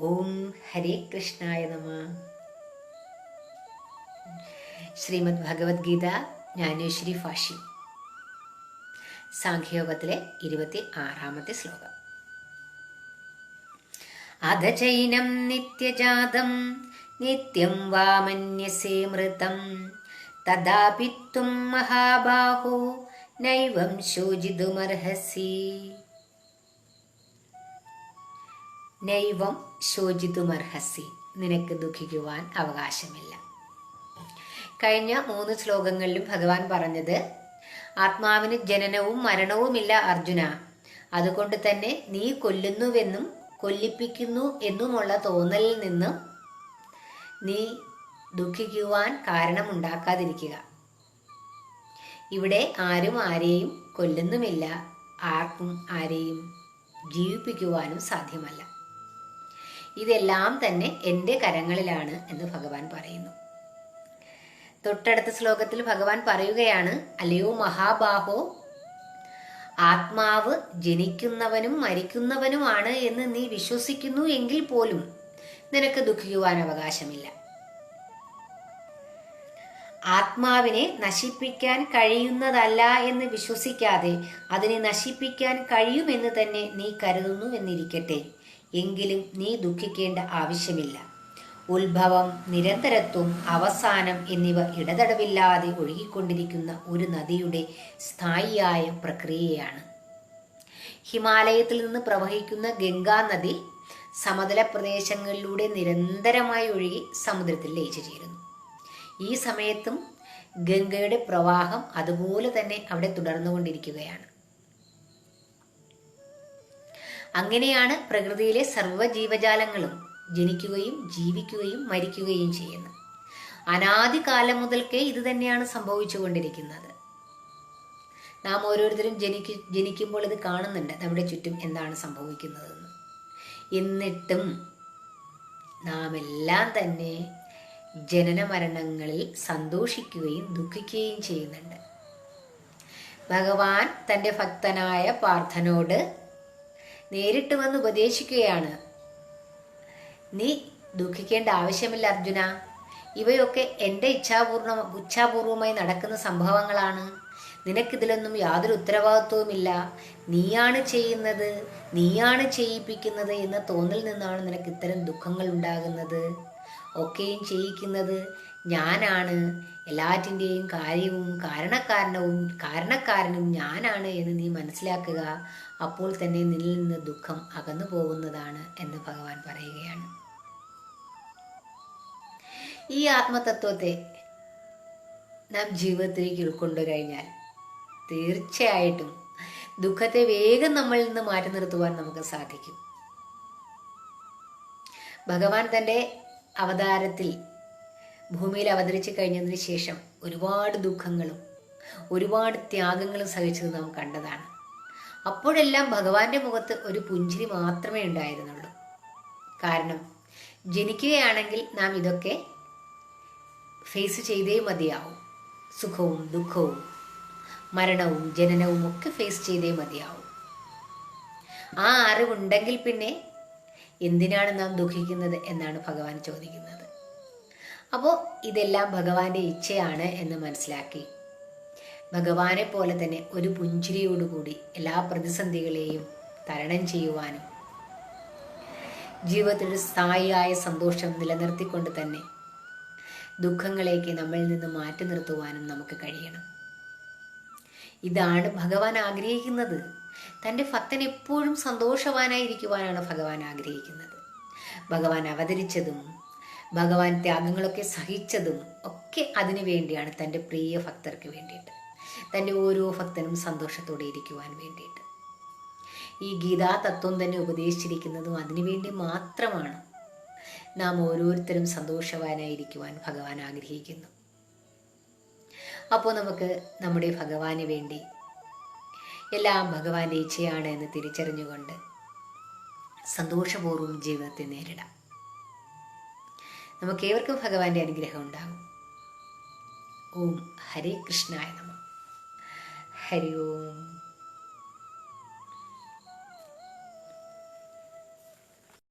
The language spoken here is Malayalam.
ഓം ഹരേ കൃഷ്ണായ നമ. ശ്രീമദ് ഭഗവത്ഗീത ജ്ഞാനേശ്വരി ഫാഷി സാഖ്യയോഗത്തിലെ ഇരുപത്തി ആറാമത്തെ ശ്ലോകം. അധ ചൈനം നിത്യജാതം നിത്യം വാമന്യസേ മൃതം. തഥാപിത്തും മഹാബാഹോ നൈവം ശോചിതുമർഹസി. നൈവം ശോചിതുമർഹസി. നിനക്ക് ദുഃഖിക്കുവാൻ അവകാശമില്ല. കഴിഞ്ഞ മൂന്ന് ശ്ലോകങ്ങളിലും ഭഗവാൻ പറഞ്ഞത് ആത്മാവിന് ജനനവും മരണവുമില്ല അർജുന. അതുകൊണ്ട് തന്നെ നീ കൊല്ലുന്നുവെന്നും കൊല്ലിപ്പിക്കുന്നു എന്നുമുള്ള തോന്നലിൽ നിന്നും നീ ദുഃഖിക്കുവാൻ കാരണമുണ്ടാക്കാതിരിക്കുക. ഇവിടെ ആരും ആരെയും കൊല്ലുന്നുമില്ല ആർക്കും ആരെയും ജീവിപ്പിക്കുവാനും സാധ്യമല്ല. ഇതെല്ലാം തന്നെ എന്റെ കരങ്ങളിലാണ് എന്ന് ഭഗവാൻ പറയുന്നു. തൊട്ടടുത്ത ശ്ലോകത്തിൽ ഭഗവാൻ പറയുകയാണ് അല്ലയോ മഹാബാഹോ ആത്മാവ് ജനിക്കുന്നവനും മരിക്കുന്നവനുമാണ് എന്ന് നീ വിശ്വസിക്കുന്നു എങ്കിൽ പോലും നിനക്ക് ദുഃഖിക്കുവാൻ അവകാശമില്ല. ആത്മാവിനെ നശിപ്പിക്കാൻ കഴിയുന്നതല്ല എന്ന് വിശ്വസിക്കാതെ അതിനെ നശിപ്പിക്കാൻ കഴിയുമെന്ന് തന്നെ നീ കരുതുന്നു എന്നിരിക്കട്ടെ. എങ്കിലും നീ ദുഃഖിക്കേണ്ട ആവശ്യമില്ല. ഉത്ഭവം നിരന്തരത്വം അവസാനം എന്നിവ ഇടതടവില്ലാതെ ഒഴുകിക്കൊണ്ടിരിക്കുന്ന ഒരു നദിയുടെ സ്ഥായിയായ പ്രക്രിയയാണ്. ഹിമാലയത്തിൽ നിന്ന് പ്രവഹിക്കുന്ന ഗംഗാ നദി സമതല പ്രദേശങ്ങളിലൂടെ നിരന്തരമായി ഒഴുകി സമുദ്രത്തിൽ ലയിച്ചു ചേരുന്നു. ഈ സമയത്തും ഗംഗയുടെ പ്രവാഹം അതുപോലെ തന്നെ അവിടെ തുടർന്നുകൊണ്ടിരിക്കുകയാണ്. അങ്ങനെയാണ് പ്രകൃതിയിലെ സർവ ജീവജാലങ്ങളും ജനിക്കുകയും ജീവിക്കുകയും മരിക്കുകയും ചെയ്യുന്നത്. അനാദി കാലം മുതൽക്കേ ഇത് തന്നെയാണ് സംഭവിച്ചുകൊണ്ടിരിക്കുന്നത്. നാം ഓരോരുത്തരും ജനിക്കു ജനിക്കുമ്പോൾ ഇത് കാണുന്നുണ്ട്. നമ്മുടെ ചുറ്റും എന്താണ് സംഭവിക്കുന്നതെന്ന്. എന്നിട്ടും നാം എല്ലാം തന്നെ ജനന മരണങ്ങളിൽ സന്തോഷിക്കുകയും ദുഃഖിക്കുകയും ചെയ്യുന്നുണ്ട്. ഭഗവാൻ തന്റെ ഭക്തനായ പാർത്ഥനോട് നേരിട്ട് വന്ന് ഉപദേശിക്കുകയാണ്. നീ ദുഃഖിക്കേണ്ട ആവശ്യമില്ല അർജുന. ഇവയൊക്കെ എന്റെ ഇച്ഛാപൂർണ ഇച്ഛാപൂർവമായി നടക്കുന്ന സംഭവങ്ങളാണ്. നിനക്കിതിലൊന്നും യാതൊരു ഉത്തരവാദിത്വവുമില്ല. നീയാണ് ചെയ്യുന്നത് നീയാണ് ചെയ്യിപ്പിക്കുന്നത് എന്ന തോന്നൽ നിന്നാണ് നിനക്ക് ഇത്തരം ദുഃഖങ്ങൾ ഉണ്ടാകുന്നത്. ഒക്കെയും ചെയ്യിക്കുന്നത് ഞാനാണ്. എല്ലാറ്റിന്റെയും കാര്യവും കാരണക്കാരനവും കാരണക്കാരനും ഞാനാണ് എന്ന് നീ മനസ്സിലാക്കുക. അപ്പോൾ തന്നെ നിന്നിൽ നിന്ന് ദുഃഖം അകന്നു പോകുന്നതാണ് എന്ന് ഭഗവാൻ പറയുകയാണ്. ഈ ആത്മതത്വത്തെ നാം ജീവിതത്തിലേക്ക് ഉൾക്കൊണ്ടു കഴിഞ്ഞാൽ തീർച്ചയായിട്ടും ദുഃഖത്തെ വേഗം നമ്മളിൽ നിന്ന് മാറ്റി നിർത്തുവാൻ നമുക്ക് സാധിക്കും. ഭഗവാൻ തന്റെ അവതാരത്തിൽ ഭൂമിയിൽ അവതരിച്ചു കഴിഞ്ഞതിന് ശേഷം ഒരുപാട് ദുഃഖങ്ങളും ഒരുപാട് ത്യാഗങ്ങളും സഹിച്ചത് നാം കണ്ടതാണ്. അപ്പോഴെല്ലാം ഭഗവാന്റെ മുഖത്ത് ഒരു പുഞ്ചിരി മാത്രമേ ഉണ്ടായിരുന്നുള്ളൂ. കാരണം ജനിക്കുകയാണെങ്കിൽ നാം ഇതൊക്കെ ഫേസ് ചെയ്തേ മതിയാവും. സുഖവും ദുഃഖവും മരണവും ജനനവും ഒക്കെ ഫേസ് ചെയ്തേ മതിയാവും. ആ അറിവുണ്ടെങ്കിൽ പിന്നെ എന്തിനാണ് നാം ദുഃഖിക്കുന്നത് എന്നാണ് ഭഗവാൻ ചോദിക്കുന്നത്. അപ്പോൾ ഇതെല്ലാം ഭഗവാന്റെ ഇച്ഛയാണ് എന്ന് മനസ്സിലാക്കി. ഭഗവാനെ പോലെ തന്നെ ഒരു പുഞ്ചിരിയോടുകൂടി എല്ലാ പ്രതിസന്ധികളെയും തരണം ചെയ്യുവാനും ജീവിതത്തിൽ സ്ഥായിയായ സന്തോഷം നിലനിർത്തിക്കൊണ്ട് തന്നെ ദുഃഖങ്ങളേക്ക് നമ്മളിൽ നിന്ന് മാറ്റി നിർത്തുവാനും നമുക്ക് കഴിയണം. ഇതാണ് ഭഗവാൻ ആഗ്രഹിക്കുന്നത്. തന്റെ ഭക്തൻ എപ്പോഴും സന്തോഷവാനായിരിക്കുവാനാണ് ഭഗവാൻ ആഗ്രഹിക്കുന്നത്. ഭഗവാൻ അവതരിച്ചതും ഭഗവാൻ ത്യാഗങ്ങളൊക്കെ സഹിച്ചതും ഒക്കെ അതിനു വേണ്ടിയാണ് തന്റെ പ്രിയ ഭക്തർക്ക് വേണ്ടിയിട്ട് തന്റെ ഓരോ ഭക്തനും സന്തോഷത്തോടെ ഇരിക്കുവാൻ വേണ്ടിയിട്ട്. ഈ ഗീതാ തത്വം തന്നെ ഉപദേശിച്ചിരിക്കുന്നതും അതിനുവേണ്ടി മാത്രമാണ് നാം ഓരോരുത്തരും സന്തോഷവാനായിരിക്കുവാൻ ഭഗവാൻ ആഗ്രഹിക്കുന്നു. അപ്പോൾ നമുക്ക് നമ്മുടെ ഭഗവാന് വേണ്ടി എല്ലാം ഭഗവാന്റെ ഇച്ഛയാണ് എന്ന് തിരിച്ചറിഞ്ഞുകൊണ്ട് സന്തോഷപൂർവം ജീവിതത്തെ നേരിടാം. നമുക്ക് ഏവർക്കും ഭഗവാന്റെ അനുഗ്രഹം ഉണ്ടാകും. ഓം ഹരേ കൃഷ്ണായ നമ. ഹരി ഓം.